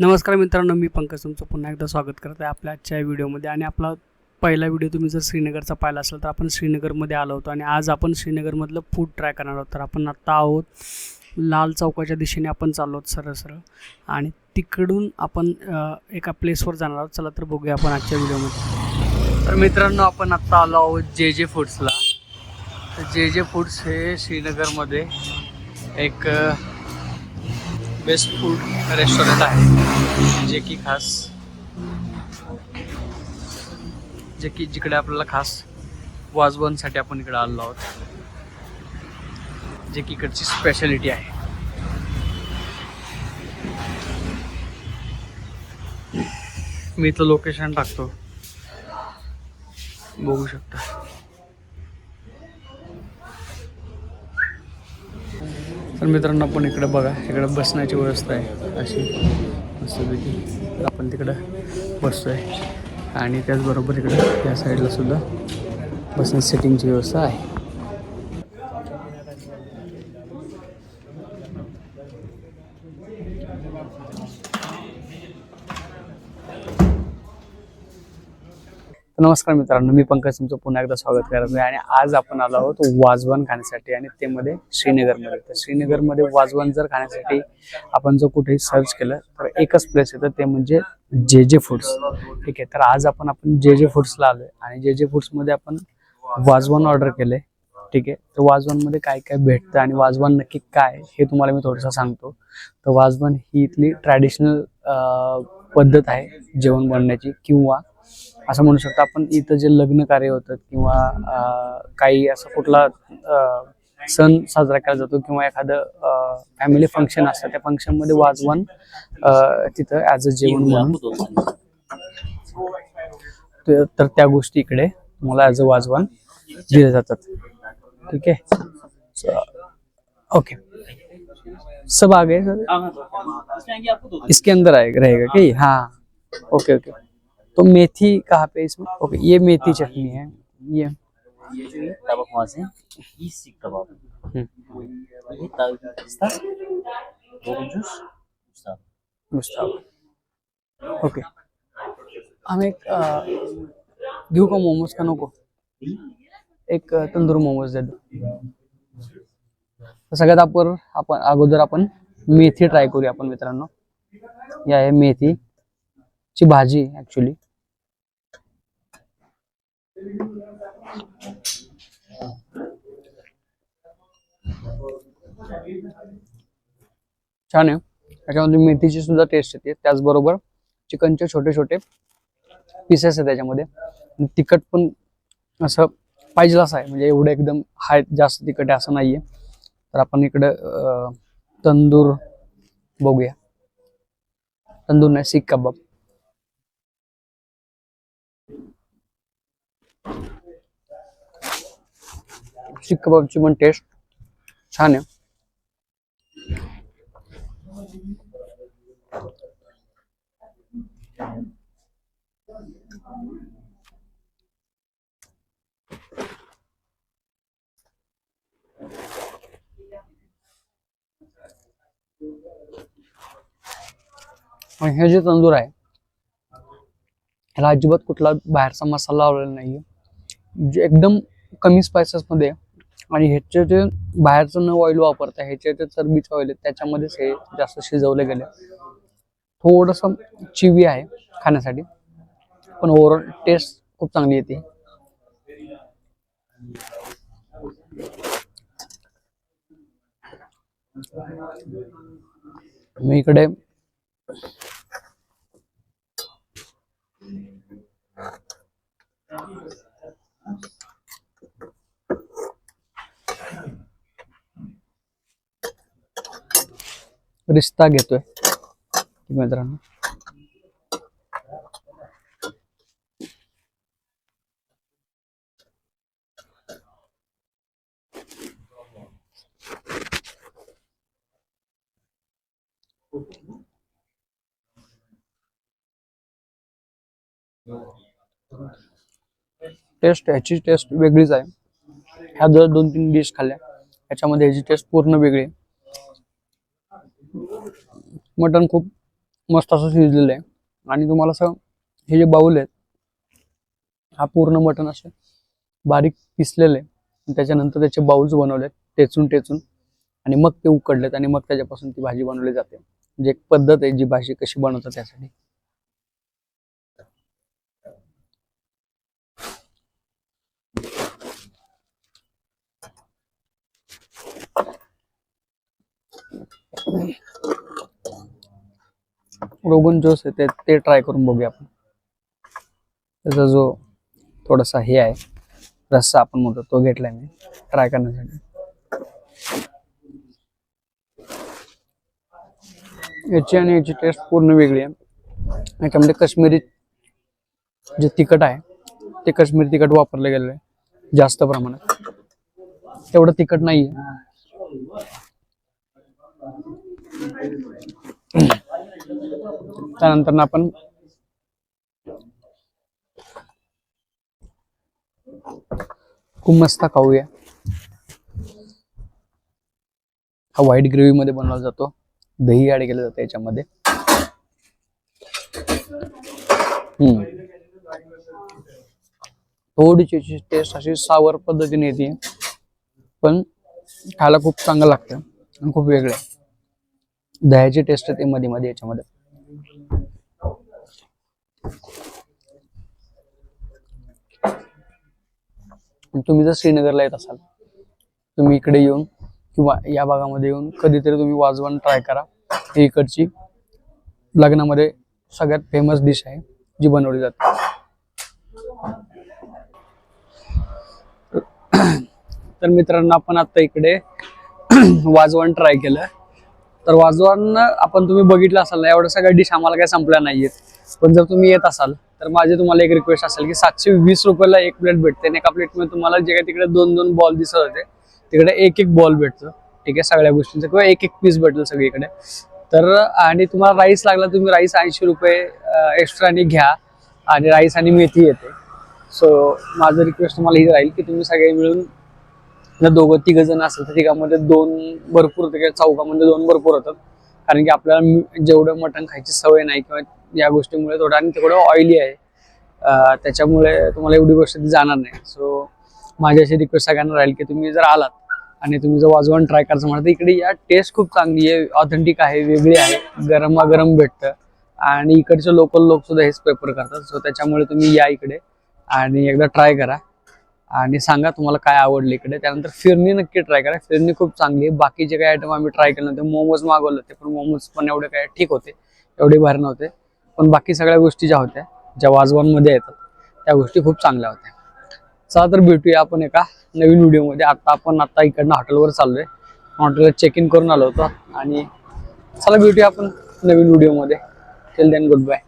नमस्कार मित्रांनो मी पंकज तुमचं पुन्हा एकदा स्वागत करत आहे आपल्या आजच्या व्हिडिओमध्ये. आणि आपला पहिला व्हिडिओ तुम्ही जर श्रीनगरचा पाहिला असेल तर आपण श्रीनगरमध्ये आलो होतो आणि आज आपण श्रीनगरमधलं फूड ट्राय करणार आहोत. तर आपण आत्ता आहोत लाल चौकाच्या दिशेने आपण चाललो आहोत सरळ सरळ. आणि तिकडून आपण एका प्लेसवर जाणार आहोत. चला तर बघूया आपण आजच्या व्हिडिओमध्ये. तर मित्रांनो आपण आत्ता आलो आहोत जे जे फूड्सला तर जे जे फूड्स हे श्रीनगरमध्ये एक बेस्ट फूड रेस्टॉरंट आहे. जे की खास जे की जिकडे आपल्याला खास वाजवणसाठी आपण इकडे आलो आहोत. जे की इकडची स्पेशालिटी आहे. मी इथलं लोकेशन टाकतो. बघू शकता. तर मित्रांनो आपण इकडे बघा इकडे बसण्याची व्यवस्था आहे. अशी मस्तपैकी आपण तिकडं बसतो आहे आणि त्याचबरोबर इकडं या साईडला सुद्धा बसण्या सेटिंगची व्यवस्था आहे. नमस्कार मित्रांनो मी पंकज तुमचं पुन्हा एकदा स्वागत करत आहे. आणि आज आपण आलो आहोत वाजवण खाण्यासाठी आणि ते मध्ये श्रीनगरमध्ये. तर श्रीनगरमध्ये वाजवण जर खाण्यासाठी आपण जर कुठेही सर्च केलं तर एकच प्लेस येतं ते म्हणजे जे जे फूड्स ठीक आहे तर आज आपण आपण जे जे फूड्सला आलोय. आणि जे जे फूड्समध्ये आपण वाजवण ऑर्डर केले. ठीक आहे तर वाजवणमध्ये काय काय भेटतं आणि वाजवण नक्की काय हे तुम्हाला मी थोडंसं सांगतो. तर वाजवण ही इथली ट्रॅडिशनल पद्धत आहे जेवण बनण्याची किंवा असं म्हणू शकतो. आपण इथं जे लग्न कार्य होतं किंवा काही असं कुठला सण साजरा केला जातो किंवा एखादं फॅमिली फंक्शन असतं त्या फंक्शनमध्ये वाजवण अं, तिथं ॲज अ जेवण म्हणून. तर त्या गोष्टी इकडे तुम्हाला ॲज अ वाजवण दिले जातात. ठीक आहे? ओके सब आ गए सर इसके अंदर आएगा रहेगा कि? हाँ. ओके ओके तो मेथी कहाँ पे इसमें? ओके ये मेथी चटनी है। ये। ये जो है वहाँ से? ये सीख कबाब। हम्म, ये पिस्ता गोभी जूस पिस्ता मुस्ताब ओके। हम एक घेऊ का मोमोज का। नको एक तंदूर मोमोज दे दो। तर सगळ्यात आपण आपण अगोदर आपण मेथी ट्राय करूया आपण मित्रांनो. ही आहे मेथी ची भाजी ऍक्च्युली छान आहे. त्याच्यामध्ये मेथीची सुद्धा टेस्ट येते. त्याचबरोबर चिकनचे छोटे छोटे पीसेस आहे त्याच्यामध्ये. तिखट पण असं पाहिजे असं आहे. म्हणजे एवढं एकदम हाय जास्त तिखट आहे असं नाहीये. तर आपण इकडं तंदूर बघूया. तंदूर नाही सीख कबाब. सीख कबाबची पण टेस्ट छान आहे. आणि हे जे तंदूर आहे ह्याला अजिबात कुठला बाहेरचा मसाला लावलेला नाहीये. जे एकदम कमी स्पायसेस मध्ये आणि ह्याचे जे बाहेरचं न ऑइल वापरता ह्याचे जे चरबीचं ऑइल आहे त्याच्यामध्येच हे जास्त शिजवले गेले. थोडंसं चिवी आहे खाण्यासाठी पण ओव्हरऑल टेस्ट खूप चांगली येते. मी इकडे रिश्ता घेतोय. मित्रांनो. टेस्ट ह्याची टेस्ट वेगळीच आहे. ह्या जर दोन तीन डिश खाल्ल्या ह्याच्यामध्ये ह्याची टेस्ट पूर्ण वेगळी आहे. मटण खूप मस्त असं शिजलेलं आहे. आणि तुम्हाला असं हे जे बाऊल आहेत हा पूर्ण मटण असं बारीक पिसलेलं आहे त्याच्यानंतर त्याचे बाऊल्स बनवलेत टेचून टेचून. आणि मग ते उकडलेत आणि मग त्याच्यापासून ती भाजी बनवली जाते. म्हणजे एक पद्धत आहे जी भाजी कशी बनवतात त्यासाठी. रोगन जोस आहे ते ट्राय करून बघूया आपण. त्याचा जो थोडासा हे आहे रस्सा आपण म्हणतो तो घेतलाय मी ट्राय करण्यासाठी. याची आणि याची टेस्ट पूर्ण वेगळी आहे. याच्यामध्ये कश्मीरी जे तिखट आहे ते कश्मीरी तिखट वापरलं गेलेलं आहे जास्त प्रमाणात. तेवढं तिखट नाही आहे त्यानंतर आपण कुमस्ता खाऊया. हा व्हाईट ग्रेव्ही मध्ये बनवला जातो. दही ऍड केलं जातं याच्यामध्ये. हम्म. थोडीशी टेस्ट अशी सावर पद्धतीने येते. पण खायला खूप चांगलं लागतं आणि खूप वेगळं आहे. दह्याची टेस्ट येते मध्ये मध्ये याच्यामध्ये. तुम्ही जर श्रीनगरला येत असाल तुम्ही इकडे येऊन किंवा या भागामध्ये येऊन कधीतरी तुम्ही वाजवण ट्राय करा. ही इकडची लग्नामध्ये सगळ्यात फेमस डिश आहे जी बनवली जाते. तर मित्रांनो आपण आता इकडे वाजवण ट्राय केलं. तर वाजवांना आपण तुम्ही बघितलं असाल ना एवढ्या सगळ्या डिश आम्हाला काही संपल्या नाहीयेत. पण जर तुम्ही येत असाल तर माझी तुम्हाला एक रिक्वेस्ट असेल की सातशे वीस रुपयाला एक प्लेट भेटते आणि एका प्लेटमध्ये तुम्हाला जे काही तिकडे दोन दोन बॉल दिसत होते तिकडे एक एक बॉल भेटतो. ठीक आहे सगळ्या गोष्टींचं. किंवा एक एक पीस भेटतो सगळीकडे. तर आणि तुम्हाला राईस लागला तुम्ही राईस ऐंशी रुपये एक्स्ट्राने घ्या. आणि राईस आणि मेथी येते. सो माझं रिक्वेस्ट तुम्हाला ही राहील की तुम्ही सगळे मिळून दोघं तिघ जण असेल तर तिघांमध्ये दोन भरपूर किंवा चौकामध्ये दोन भरपूर होतात. कारण की आपल्याला जेवढं मटण खायची सवय नाही किंवा या गोष्टीमुळे थोडं आणि थोडं ऑइली आहे. त्याच्यामुळे तुम्हाला एवढी गोष्ट ती जाणार नाही. सो माझी अशी रिक्वेस्ट सगळ्यांना राहील की तुम्ही जर आलात आणि तुम्ही जर वाजवण ट्राय करायचं म्हणा तर इकडे या टेस्ट खूप चांगली आहे ऑथेंटिक आहे वेगळी आहे गरमागरम भेटतं. आणि इकडचे लोकल लोक सुद्धा हेच प्रेफर करतात. सो त्याच्यामुळे तुम्ही या इकडे आणि एकदा ट्राय करा. आणि सांगा तुम्हाला काय आवडलं इकडे. त्यानंतर फिरणी नक्की ट्राय करा. फिरणी खूप चांगली आहे. बाकीचे काही आयटम आम्ही ट्राय केले नव्हते मोमोज मागवले होते पण मोमोज पण एवढे काय ठीक होते. एवढे भारी नव्हते. पण बाकी सगळ्या गोष्टी ज्या होत्या ज्या वाजवांमध्ये येतात त्या गोष्टी खूप चांगल्या होत्या. चला तर भेटूया आपण एका नवीन व्हिडिओमध्ये आता आपण आता इकडनं हॉटेलवर चाललोय. हॉटेलला चेक इन करून आलो होतो. आणि चला भेटूया आपण नवीन व्हिडिओमध्ये टिल देन गुड बाय